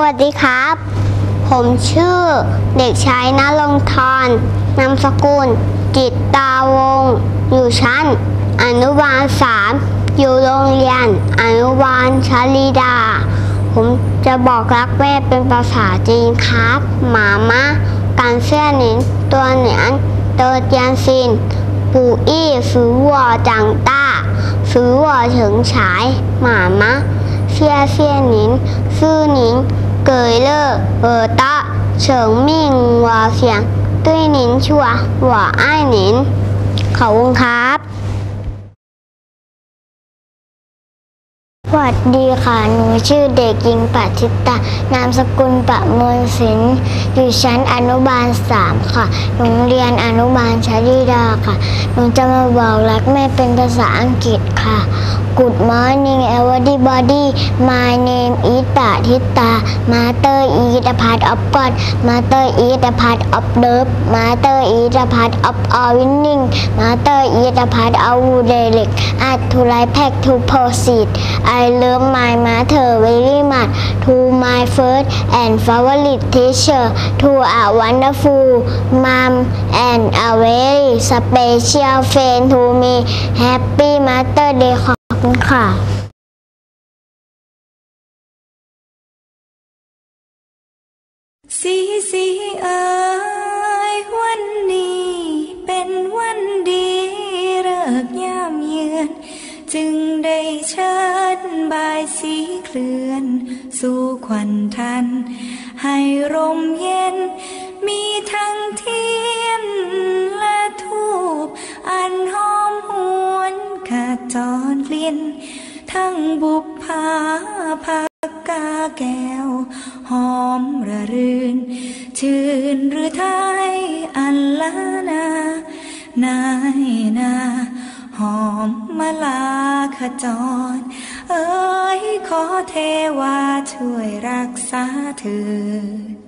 วัสดีครับ ผมชื่อเด็กชายนรงค์ธรนามสกุล จิตตาวง อยู่ชั้น อนุบาลสามอยู่โรงเรียน อนุบาลชลีดา ผมจะบอกรักแม่เป็นภาษาจีนครับหมาม้าการเสื้อหนินตัวเหนียนเตอเจียนซิน ปู่อี้ซื้อวัวจังต้าซื้อวัวเฉิงฉายหมามะ เฉิงมิ่งวาเสียงตุ้ยหนินชัวหว่าอ้ายหนินขอบคุณครับ สวัสดีค่ะ หนูชื่อเด็กหญิงปัทิตา นามสกุลประมวลศิลป์อยู่ชั้นอนุบาลสามค่ะ โรงเรียนอนุบาลชลิดาค่ะ หนูจะมาบอกรักแม่เป็นภาษาอังกฤษค่ะ Good morning everybody. My name is Patita. Mother is a part of God. Mother is part of love. Mother is a part of all winning. Mother is a part of relic. I to like pack to proceed. I love my mother very much. To my first and favorite teacher. To a wonderful mom and a very special friend to me. Happy Mother Day. คุณค่ะสีสีเอ๋ยวันนี้เป็นวันดีเลิกยามเยือน จึงได้เชิญบายสีเคลื่อน สู่ควันทัน ให้ร่มเย็น มีทั้งเทียนและทูบอันหอมหวนขจร เลียนทั้งบุพภาภากาแก้ว หอมระรื่น ชื่นหรือไทยอันลานานายนาหอมมาลาขจร เอ้ยขอเทวาช่วยรักษาเธอ